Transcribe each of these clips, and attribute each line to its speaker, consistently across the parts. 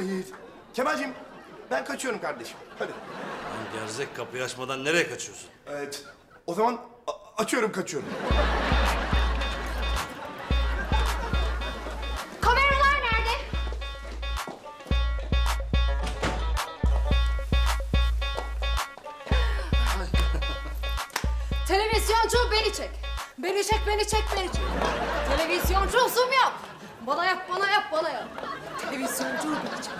Speaker 1: Ee, Kemal'cim ben kaçıyorum kardeşim. Hadi.
Speaker 2: Lan gerzek kapıyı açmadan nereye kaçıyorsun?
Speaker 1: Evet. O zaman a- açıyorum kaçıyorum.
Speaker 3: Kameralar nerede? Televizyoncu beni çek. Beni çek, beni çek, beni çek. Televizyoncu zoom yap. Bana yap, bana yap, bana yap. Televizyoncu beni çek.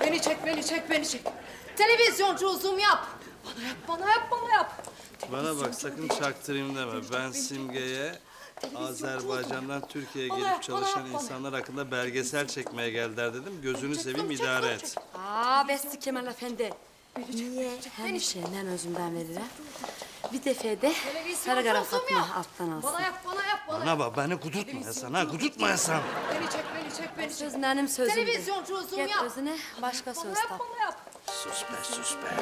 Speaker 3: Beni çek, beni çek, beni çek. Televizyoncu zoom yap. Bana yap, bana yap, bana yap.
Speaker 2: Bana bak sakın çaktırayım deme. Ben Simge'ye Azerbaycan'dan Türkiye'ye gelip çalışan insanlar hakkında belgesel çekmeye geldiler dedim. Gözünü seveyim idare et.
Speaker 4: Aa Besti Kemal Efendi. Niye her şeyden özümden verir Bir defede sarı Fatma alttan alsın.
Speaker 3: Bana yap, bana yap, bana
Speaker 2: Bana
Speaker 3: yap.
Speaker 2: bak beni kudurtma ya sen ha kudurtma ya sen.
Speaker 3: Beni çek, beni çek, beni çek.
Speaker 4: Söz benim sözümdür.
Speaker 3: Televizyoncu
Speaker 4: Git
Speaker 3: yap.
Speaker 4: özüne başka
Speaker 3: Bana
Speaker 4: söz
Speaker 3: yap,
Speaker 4: tap.
Speaker 3: bana yap.
Speaker 2: Sus be sus be.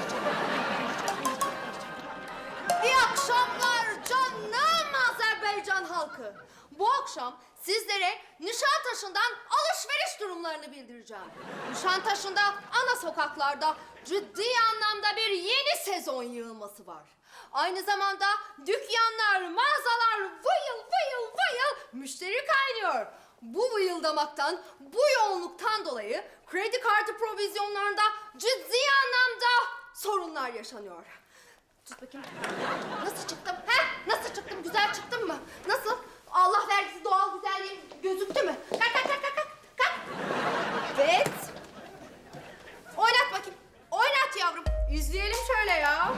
Speaker 3: İyi akşamlar canım Azerbaycan halkı. Bu akşam sizlere Nişantaşı'ndan alışveriş durumlarını bildireceğim. Nişantaşı'nda ana sokaklarda ciddi anlamda bir yeni sezon yığılması var. Aynı zamanda dükkanlar, mağazalar vıyıl vıyıl vıyıl müşteri kaynıyor. Bu vıyıldamaktan, bu yoğunluktan dolayı kredi kartı provizyonlarında ciddi anlamda sorunlar yaşanıyor. Tut bakayım. Nasıl çıktım? He? Nasıl çıktım? Güzel çıktım mı? Nasıl? Allah vergisi doğal güzelliğim gözüktü mü? Kalk kalk kalk kalk kalk. Evet. Oynat bakayım. Oynat yavrum. İzleyelim şöyle ya.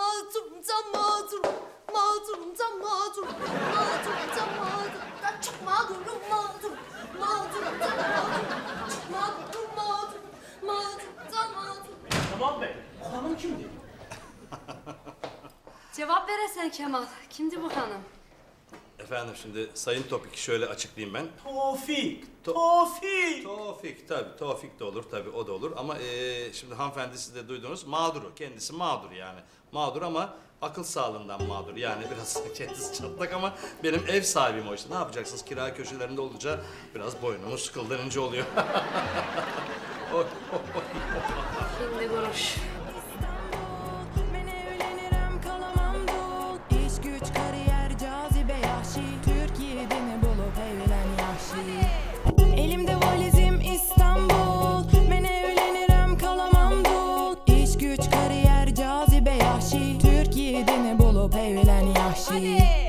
Speaker 3: Mağdurum da mağdurum. Mağdurum da mağdurum. Mağdurum da mağdurum. Da çok mağdurum mağdurum. Mağdurum da mağdurum. Çok mağdurum mağdurum. Mağdurum da mağdurum.
Speaker 5: Tamam Bey, o hanım kimdi?
Speaker 4: Cevap veresen Kemal. Kimdi bu hanım?
Speaker 2: Efendim şimdi Sayın Topik şöyle açıklayayım ben.
Speaker 5: Tofik,
Speaker 2: To-
Speaker 5: Tofik.
Speaker 2: Tevfik tabii Tevfik de olur tabii o da olur ama eee, şimdi hanımefendi siz de duydunuz mağduru kendisi mağdur yani mağdur ama akıl sağlığından mağdur yani biraz kendisi çatlak ama benim ev sahibim o işte ne yapacaksınız kira köşelerinde olunca biraz boynumuz kıldan ince oluyor.
Speaker 4: Şimdi konuş. Pode.